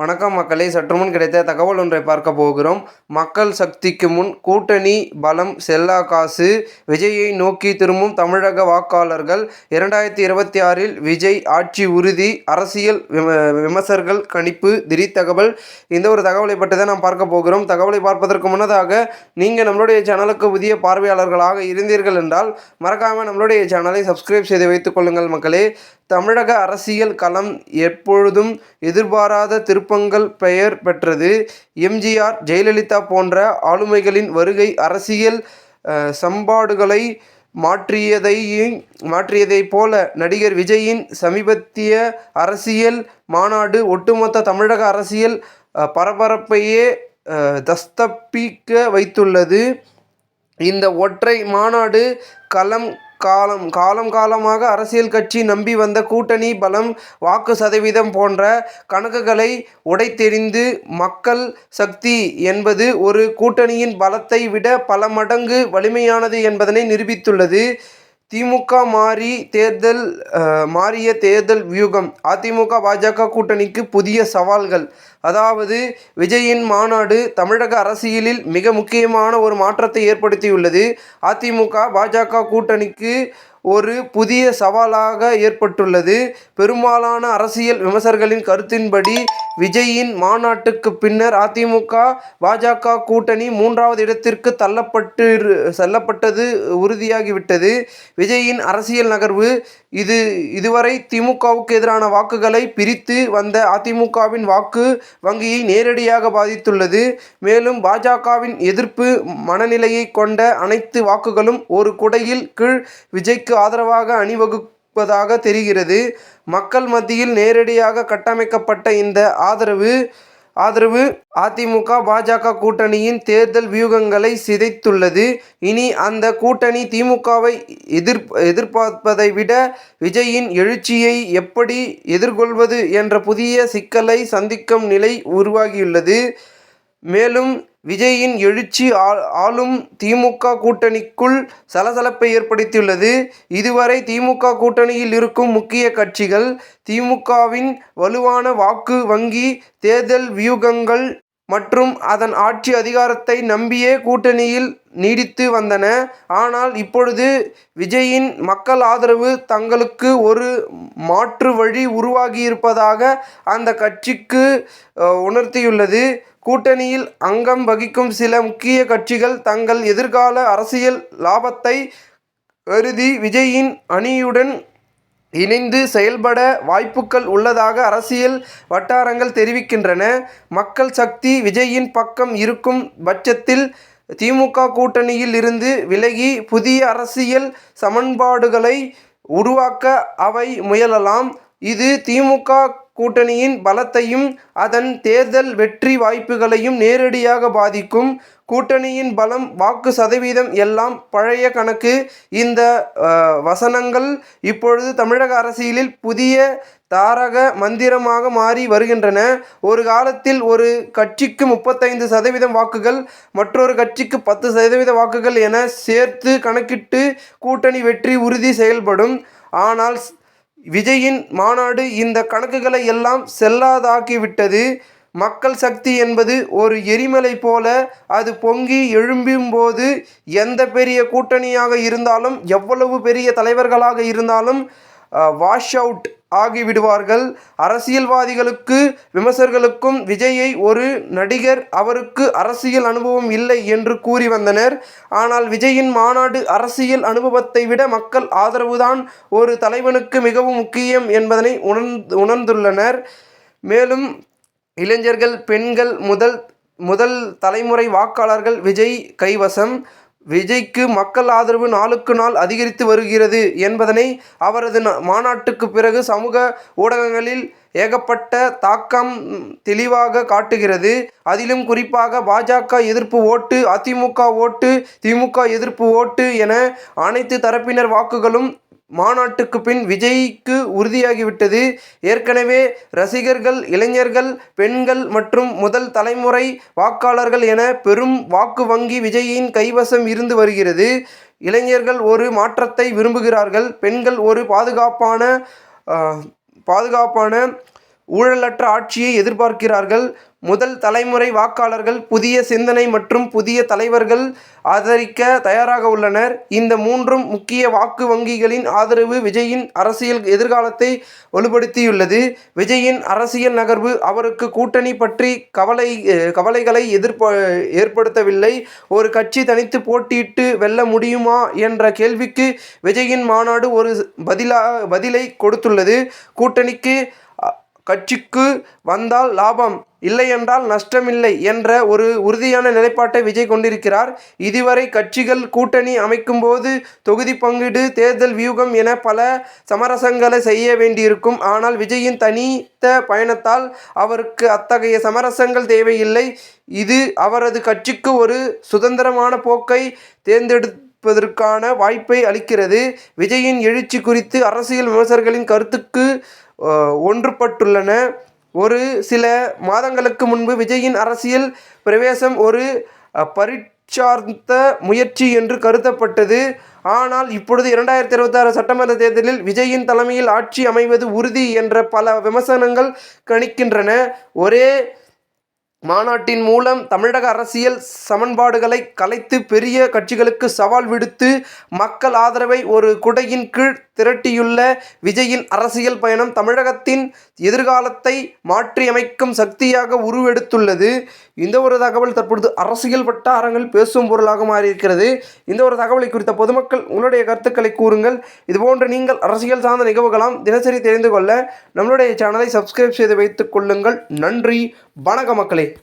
வணக்கம் மக்களே. சற்று முன் கிடைத்த தகவல் ஒன்றை பார்க்க போகிறோம். மக்கள் சக்திக்கு முன் கூட்டணி பலம் செல்லா காசு. விஜயை நோக்கி திரும்பும் தமிழக வாக்காளர்கள். இரண்டாயிரத்தி இருபத்தி ஆறில் விஜய் ஆட்சி உறுதி. அரசியல் விம விமர்சகர்கள் கணிப்பு திடீர் தகவல். இந்த ஒரு தகவலை பற்றி தான் நாம் பார்க்க போகிறோம். தகவலை பார்ப்பதற்கு முன்னதாக நீங்கள் நம்மளுடைய சேனலுக்கு புதிய பார்வையாளர்களாக இருந்தீர்கள் என்றால் மறக்காமல் நம்மளுடைய சேனலை சப்ஸ்கிரைப் செய்து வைத்துக் கொள்ளுங்கள் மக்களே. தமிழக அரசியல் களம் எப்பொழுதும் எதிர்பாராத திருப்பங்கள் பெயர் பெற்றது. எம்ஜிஆர் ஜெயலலிதா போன்ற ஆளுமைகளின் வருகை அரசியல் சம்பாடுகளை மாற்றியதை மாற்றியதைப் போல நடிகர் விஜயின் சமீபத்திய அரசியல் மாநாடு ஒட்டுமொத்த தமிழக அரசியல் பரபரப்பையே தஸ்தப்பிக்க வைத்துள்ளது. இந்த ஒற்றை மாநாடு களம் காலம் காலம் காலமாக அரசியல் கட்சி நம்பி வந்த கூட்டணி பலம் வாக்கு சதவீதம் போன்ற கணக்குகளை உடைத்தெறிந்து மக்கள் சக்தி என்பது ஒரு கூட்டணியின் பலத்தை விட பல மடங்கு வலிமையானது என்பதனை நிரூபித்துள்ளது. திமுக மாறி தேர்தல் மாறிய தேர்தல் வியூகம். அதிமுக பாஜக கூட்டணிக்கு புதிய சவால்கள். அதாவது விஜயின் மாநாடு தமிழக அரசியலில் மிக முக்கியமான ஒரு மாற்றத்தை ஏற்படுத்தியுள்ளது. அதிமுக பாஜக கூட்டணிக்கு ஒரு புதிய சவாலாக ஏற்பட்டுள்ளது. பெரும்பாலான அரசியல் விமர்சகர்களின் கருத்தின்படி விஜயின் மாநாட்டுக்கு பின்னர் அதிமுக பாஜக கூட்டணி மூன்றாவது இடத்திற்கு தள்ளப்பட்டு செல்லப்பட்டது உறுதியாகிவிட்டது. விஜயின் அரசியல் நகர்வு இது இதுவரை திமுகவுக்கு எதிரான வாக்குகளை பிரித்து வந்த அதிமுகவின் வாக்கு வங்கியை நேரடியாக பாதித்துள்ளது. மேலும் பாஜகவின் எதிர்ப்பு மனநிலையை கொண்ட அனைத்து வாக்குகளும் ஒரு குடையில் கீழ் விஜய்க்கு ஆதரவாக அணிவகு இருப்பதாக தெரிகிறது. மக்கள் மத்தியில் நேரடியாக கட்டமைக்கப்பட்ட இந்த ஆதரவு ஆதரவு அதிமுக பாஜக கூட்டணியின் தேர்தல் வியூகங்களை சிதைத்துள்ளது. இனி அந்த கூட்டணி திமுகவை எதிர் எதிர்பார்ப்பதை விட விஜயின் எழுச்சியை எப்படி எதிர்கொள்வது என்ற புதிய சிக்கலை சந்திக்கும் நிலை உருவாகியுள்ளது. மேலும் விஜயின் எழுச்சி ஆ- ஆளும் திமுக கூட்டணிக்குள் சலசலப்பை ஏற்படுத்தியுள்ளது. இதுவரை திமுக கூட்டணியில் இருக்கும் முக்கிய கட்சிகள் திமுகவின் வலுவான வாக்கு வங்கி தேர்தல் வியூகங்கள் மற்றும் அதன் ஆட்சி அதிகாரத்தை நம்பியே கூட்டணியில் நீடித்து வந்தன. ஆனால் இப்பொழுது விஜயின் மக்கள் ஆதரவு தங்களுக்கு ஒரு மாற்று வழி உருவாகியிருப்பதாக அந்த கட்சிக்கு உணர்த்தியுள்ளது. கூட்டணியில் அங்கம் வகிக்கும் சில முக்கிய கட்சிகள் தங்கள் எதிர்கால அரசியல் லாபத்தை கருதி விஜயின் அணியுடன் இணைந்து செயல்பட வாய்ப்புகள் உள்ளதாக அரசியல் வட்டாரங்கள் தெரிவிக்கின்றன. மக்கள் சக்தி விஜயின் பக்கம் இருக்கும் பட்சத்தில் திமுக கூட்டணியில் இருந்து விலகி புதிய அரசியல் சமன்பாடுகளை உருவாக்க அவை முயலலாம். இது திமுக கூட்டணியின் பலத்தையும் அதன் தேர்தல் வெற்றி வாய்ப்புகளையும் நேரடியாக பாதிக்கும். கூட்டணியின் பலம் வாக்கு சதவீதம் எல்லாம் பழைய கணக்கு. இந்த வசனங்கள் இப்பொழுது தமிழக அரசியலில் புதிய தாரக மந்திரமாக மாறி வருகின்றன. ஒரு காலத்தில் ஒரு கட்சிக்கு முப்பத்தைந்து சதவீதம் வாக்குகள் மற்றொரு கட்சிக்கு பத்து சதவீத வாக்குகள் என சேர்த்து கணக்கிட்டு கூட்டணி வெற்றி உறுதி செயல்படும். ஆனால் விஜயின் மாநாடு இந்த கணக்குகளை எல்லாம் செல்லாதாக்கிவிட்டது. மக்கள் சக்தி என்பது ஒரு எரிமலை போல அது பொங்கி எழும்பும் போது எந்த பெரிய கூட்டணியாக இருந்தாலும் எவ்வளவு பெரிய தலைவர்களாக இருந்தாலும் வாஷ் அவுட் ஆகிவிடுவார்கள். அரசியல்வாதிகளுக்கு விமர்சகர்களுக்கும் விஜயை ஒரு நடிகர் அவருக்கு அரசியல் அனுபவம் இல்லை என்று கூறி வந்தனர். ஆனால் விஜயின் மாநாடு அரசியல் அனுபவத்தை விட மக்கள் ஆதரவுதான் ஒரு தலைவனுக்கு மிகவும் முக்கியம் என்பதனை உணர்ந்து உணர்ந்துள்ளனர். மேலும் இளைஞர்கள் பெண்கள் முதல் முதல் தலைமுறை வாக்காளர்கள் விஜய் கைவசம். விஜய்க்கு மக்கள் ஆதரவு நாளுக்கு நாள் அதிகரித்து வருகிறது என்பதனை அவரது ந- மாநாட்டுக்கு பிறகு சமூக ஊடகங்களில் ஏகப்பட்ட தாக்கம் தெளிவாக காட்டுகிறது. அதிலும் குறிப்பாக பாஜக எதிர்ப்பு ஓட்டு அதிமுக ஓட்டு திமுக எதிர்ப்பு ஓட்டு என அனைத்து தரப்பினர் வாக்குகளும் மாநாட்டுக்கு பின் விஜய்க்கு உறுதியாகிவிட்டது. ஏற்கனவே ரசிகர்கள் இளைஞர்கள் பெண்கள் மற்றும் முதல் தலைமுறை வாக்காளர்கள் என பெரும் வாக்கு வங்கி விஜயின் கைவசம் இருந்து வருகிறது. இளைஞர்கள் ஒரு மாற்றத்தை விரும்புகிறார்கள். பெண்கள் ஒரு பாதுகாப்பான பாதுகாப்பான ஊழலற்ற ஆட்சியை எதிர்பார்க்கிறார்கள். முதல் தலைமுறை வாக்காளர்கள் புதிய சிந்தனை மற்றும் புதிய தலைவர்கள் ஆதரிக்க தயாராக உள்ளனர். இந்த மூன்றும் முக்கிய வாக்கு வங்கிகளின் ஆதரவு விஜயின் அரசியல் எதிர்காலத்தை வலுப்படுத்தியுள்ளது. விஜயின் அரசியல் நகர்வு அவருக்கு கூட்டணி பற்றி கவலை கவலைகளை எதிர்ப்ப ஏற்படுத்தவில்லை. ஒரு கட்சி தனித்து போட்டியிட்டு வெல்ல முடியுமா என்ற கேள்விக்கு விஜயின் மாநாடு ஒரு பதிலா பதிலை கொடுத்துள்ளது. கூட்டணிக்கு கட்சிக்கு வந்தால் லாபம் இல்லையென்றால் நஷ்டமில்லை என்ற ஒரு உறுதியான நிலைப்பாட்டை விஜய் கொண்டிருக்கிறார். இதுவரை கட்சிகள் கூட்டணி அமைக்கும்போது தொகுதி பங்கீடு தேர்தல் வியூகம் என பல சமரசங்களை செய்ய வேண்டியிருக்கும். ஆனால் விஜயின் தனித்த பயணத்தால் அவருக்கு அத்தகைய சமரசங்கள் தேவையில்லை. இது அவரது கட்சிக்கு ஒரு சுதந்திரமான போக்கை தேர்ந்தெடுப்பதற்கான வாய்ப்பை அளிக்கிறது. விஜயின் எழுச்சி குறித்து அரசியல் விமர்சகர்களின் கருத்துக்கு ஒன்றுபட்டுள்ளன. ஒரு சில மாதங்களுக்கு முன்பு விஜயின் அரசியல் பிரவேசம் ஒரு பரீட்சார்த்த முயற்சி என்று கருதப்பட்டது. ஆனால் இப்பொழுது இரண்டாயிரத்தி இருபத்தாறு சட்டமன்ற தேர்தலில் விஜயின் தலைமையில் ஆட்சி அமைவது உறுதி என்ற பல விமர்சனங்கள் கணிக்கின்றன. ஒரே மாநாட்டின் மூலம் தமிழக அரசியல் சமன்பாடுகளை கலைத்து பெரிய கட்சிகளுக்கு சவால் விடுத்து மக்கள் ஆதரவை ஒரு குடையின் கீழ் திரட்டியுள்ள விஜயின் அரசியல் பயணம் தமிழகத்தின் எதிர்காலத்தை மாற்றியமைக்கும் சக்தியாக உருவெடுத்துள்ளது. இந்த ஒரு தகவல் தற்பொழுது அரசியல் வட்டாரங்கள் பேசும் பொருளாக மாறியிருக்கிறது. இந்த ஒரு தகவலை குறித்த பொதுமக்கள் உங்களுடைய கருத்துக்களை கூறுங்கள். இதுபோன்று நீங்கள் அரசியல் சார்ந்த நிகழ்வுகளாம் தினசரி தெரிந்து கொள்ள நம்மளுடைய சேனலை சப்ஸ்கிரைப் செய்து வைத்துக் கொள்ளுங்கள். நன்றி. வணக்க மக்களே.